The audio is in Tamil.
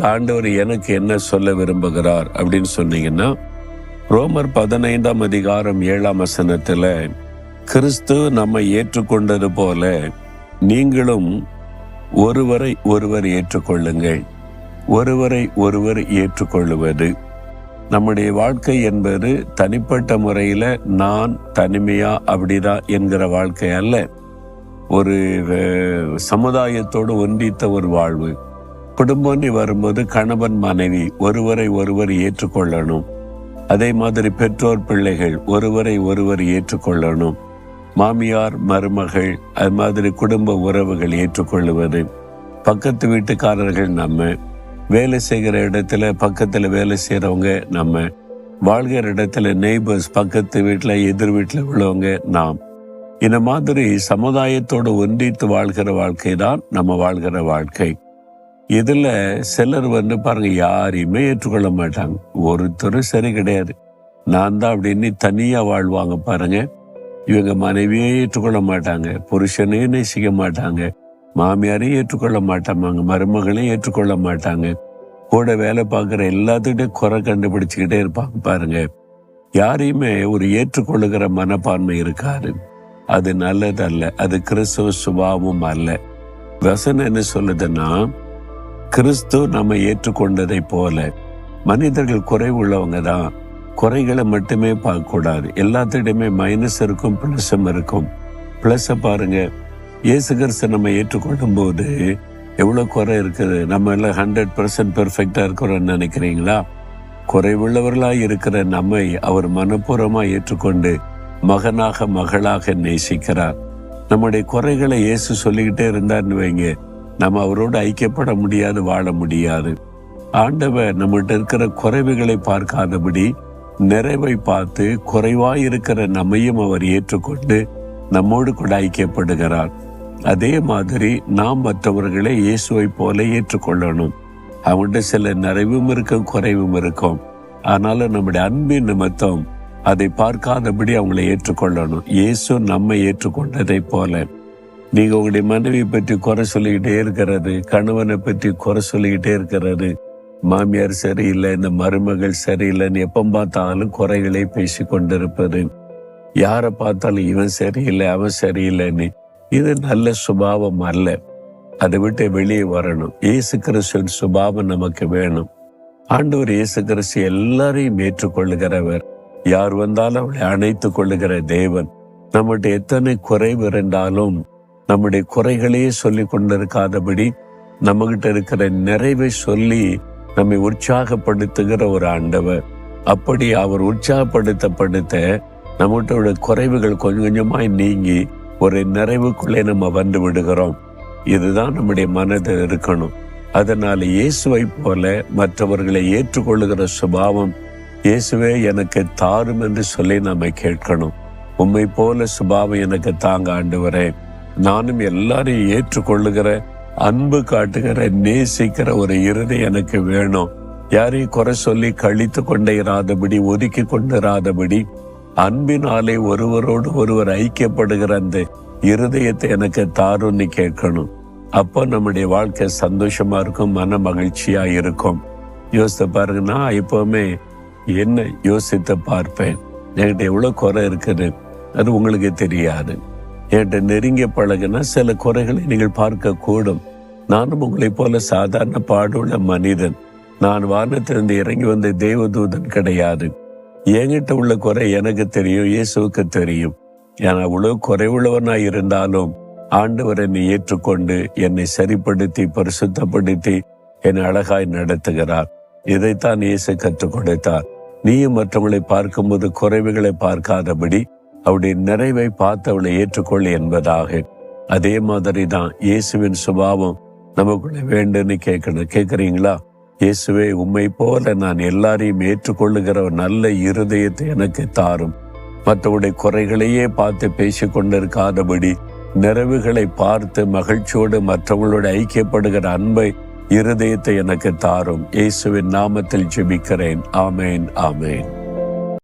இன்னைக்கு ஆண்டவர் எனக்கு என்ன சொல்ல விரும்புகிறார் அப்படின்னு சொன்னீங்கன்னா ரோமர் பதினைந்தாம் அதிகாரம் ஏழாம் வசனத்துல கிறிஸ்து நம்மை ஏற்றுக்கொண்டது போல நீங்களும் ஒருவரை ஒருவர் ஏற்றுக்கொள்ளுங்கள். ஒருவரை ஒருவர் ஏற்றுக்கொள்ளுவது. நம்முடைய வாழ்க்கை என்பது தனிப்பட்ட முறையில நான் தனிமையா அப்படிதான் என்கிற வாழ்க்கை அல்ல. ஒரு சமுதாயத்தோடு ஒன்றித்த ஒரு வாழ்வு. குடும்பம்னு வரும்போது கணவன் மனைவி ஒருவரை ஒருவர் ஏற்றுக்கொள்ளணும். அதே மாதிரி பெற்றோர் பிள்ளைகள் ஒருவரை ஒருவர் ஏற்றுக்கொள்ளணும். மாமியார் மருமகள் அது மாதிரி குடும்ப உறவுகள் ஏற்றுக்கொள்ளுவது. பக்கத்து வீட்டுக்காரர்கள் நம்ம. வேலை செய்கிற இடத்துல பக்கத்துல வேலை செய்யறவங்க நம்ம. வாழ்கிற இடத்துல நெய்பர்ஸ் பக்கத்து வீட்டில் எதிர் வீட்டில் உள்ளவங்க நாம். இந்த மாதிரி சமுதாயத்தோடு ஒன்றித்து வாழ்கிற வாழ்க்கை தான் நம்ம வாழ்கிற வாழ்க்கை. இதில் சிலர் வந்து பாருங்க யாரையுமே ஏற்றுக்கொள்ள மாட்டாங்க. ஒருத்தரும் சரி கிடையாது. நான் தான் அப்படின்னு தனியாக வாழ்வாங்க பாருங்க. இவங்க மனைவியே ஏற்றுக்கொள்ள மாட்டாங்க. புருஷனே நேசிக்க மாட்டாங்க. மாமியாரையும் ஏற்றுக்கொள்ள மாட்டாங்க. மருமகளையும் ஏற்றுக்கொள்ள மாட்டாங்க. கூட வேலை பார்க்குற எல்லாத்துக்கிட்டையும் குறை கண்டுபிடிச்சுக்கிட்டே இருப்பாங்க பாருங்க. யாரையுமே ஒரு ஏற்றுக்கொள்ளுகிற மனப்பான்மை இருக்காது. அது நல்லதல்ல. அது கிறிஸ்துவ சுபாவம் அல்ல. வசனம் என்ன சொல்லுதுன்னா கிறிஸ்து நம்ம ஏற்றுக்கொண்டதை போல. மனிதர்கள் குறை உள்ளவங்க தான். குறைகளை மட்டுமே பார்க்க கூடாது எல்லாத்திடையுமே மைனஸ் இருக்கும் பிளஸும் இருக்கும். ப்ளஸ்ஸை பாருங்க இயேசு கிறிஸ்து நம்ம ஏற்றுக்கொள்ளும் போது எவ்வளவு குறை இருக்குது? நம்ம எல்லாம் ஹண்ட்ரட் பர்சன்ட் பெர்ஃபெக்டா இருக்கிறோம்னு நினைக்கிறீங்களா? குறைவுள்ளவர்களா இருக்கிற நம்மை அவர் மனப்பூர்வமா ஏற்றுக்கொண்டு மகனாக மகளாக நேசிக்கிறார். நம்முடைய குறைகளை இயேசு சொல்லிக்கிட்டே இருந்தார்னு வைங்க. நம்ம அவரோடு ஐக்கியப்பட முடியாது வாழ முடியாது. ஆண்டவர் நம்மகிட்ட இருக்கிற குறைவுகளை பார்க்காதபடி நிறைவை பார்த்து குறைவாய் இருக்கிற நம்மையும் அவர் ஏற்றுக்கொண்டு நம்மோடு கூட ஐக்கியப்படுகிறார். அதே மாதிரி நாம் மற்றவர்களை இயேசுவை போல ஏற்றுக்கொள்ளணும். அவங்கள்ட்ட சில நிறைவும் இருக்கும் குறைவும் இருக்கும். ஆனாலும் நம்முடைய அன்பின் நிமித்தம் அதை பார்க்காதபடி அவங்களை ஏற்றுக்கொள்ளணும். இயேசு நம்மை ஏற்றுக்கொண்டதை போல. நீங்க உங்களுடைய மனைவியை பற்றி குறை சொல்லிக்கிட்டே இருக்கிறது கணவனை பற்றி குறை சொல்லிக்கிட்டே இருக்கிறது. மாமியார் சரியில்லை இந்த மருமகள் சரியில்லைன்னு எப்ப பார்த்தாலும் குறைகளை பேசி கொண்டிருப்பது. யாரை பார்த்தாலும் இவன் சரியில்லை அவன் சரியில்லைன்னு. இது நல்ல சுபாவம் அல்ல. அதை விட்டு வெளியே வரணும். இயேசு கிறிஸ்துவின் சுபாவம் நமக்கு வேணும். ஆண்டவர் இயேசு கிறிஸ்து எல்லாரையும் ஏற்றுக்கொள்ளுகிறவர். யார் வந்தாலும் அவளை அணைத்துக் கொள்ளுகிற தேவன். நம்மகிட்ட எத்தனை குறைவு இருந்தாலும் நம்முடைய குறைகளையே சொல்லி கொண்டிருக்காதபடி நம்மகிட்ட இருக்கிற நிறைவை சொல்லி நம்மை உற்சாகப்படுத்துகிற ஒரு ஆண்டவர். அப்படி அவர் உற்சாகப்படுத்தப்படுத்த நம்மகிட்ட குறைவுகள் கொஞ்சம் கொஞ்சமாய் நீங்கி ஒரு நிறைவுக்குள்ளே நம்ம வந்து விடுகிறோம். இதுதான் நம்முடைய மனதில் இருக்கணும். அதனால இயேசுவை போல மற்றவர்களை ஏற்றுக்கொள்ளுகிற சுபாவம் இயேசுவே எனக்கு தாரும் என்று சொல்லி நாம கேட்கணும். உண்மை போல சுபாவம் எனக்கு தாங்க ஆண்டு வரேன் நானும் எல்லாரையும் ஏற்றுக்கொள்ளுகிற அன்பு காட்டுகிற நேசிக்கிற ஒரு இறுதி எனக்கு வேணும். யாரையும் குறை சொல்லி கழித்து கொண்டே இராதபடி ஒதுக்கி கொண்டு இராதபடி அன்பினாலே ஒருவரோடு ஒருவர் ஐக்கியப்படுகிற அந்த இருதயத்தை எனக்கு தாருன்னு கேட்கணும். அப்போ நம்முடைய வாழ்க்கை சந்தோஷமா இருக்கும் மன மகிழ்ச்சியா இருக்கும். யோசித்து பாருங்க நான் எப்பவுமே என்ன யோசித்து பார்ப்பேன்? என்கிட்ட எவ்வளவு குறை இருக்குது? அது உங்களுக்கு தெரியாது. என்கிட்ட நெருங்கிய பழகுனா சில குறைகளை நீங்கள் பார்க்க கூடும் நானும் உங்களைப் போல சாதாரண பாடுள்ள மனிதன். நான் வானத்திலிருந்து இறங்கி வந்த தேவதூதன் கிடையாது. என்கிட்ட உள்ள குறை எனக்கு தெரியும் இயேசுக்கு தெரியும். என அவ்வளவு குறைவுள்ளவனாய் இருந்தாலும் ஆண்டவர் என்னை ஏற்றுக்கொண்டு என்னை சரிப்படுத்தி பரிசுத்தப்படுத்தி என்னை அழகாய் நடத்துகிறார். இதைத்தான் இயேசு கற்றுக் கொடுத்தார். நீயும் மற்றவங்களை பார்க்கும்போது குறைவுகளை பார்க்காதபடி அவருடைய நிறைவை பார்த்து அவளை ஏற்றுக்கொள் என்பதாக. அதே மாதிரி தான் இயேசுவின் சுபாவம் நமக்குள்ள வேண்டும்னு கேட்கணும். கேட்குறீங்களா? இயேசுவே உண்மை போல நான் எல்லாரையும் ஏற்றுக்கொள்ளுகிற ஒரு நல்ல இருதயத்தை எனக்கு தாரும். மற்றவருடைய குறைகளையே பார்த்து பேசிக்கொண்டிருக்காதபடி நிறைவுகளை பார்த்து மகிழ்ச்சியோடு மற்றவங்களோடு ஐக்கியப்படுகிற அன்பை இருதயத்தை எனக்கு தாரும். இயேசுவின் நாமத்தில் ஜெபிக்கிறேன். ஆமேன் ஆமேன்.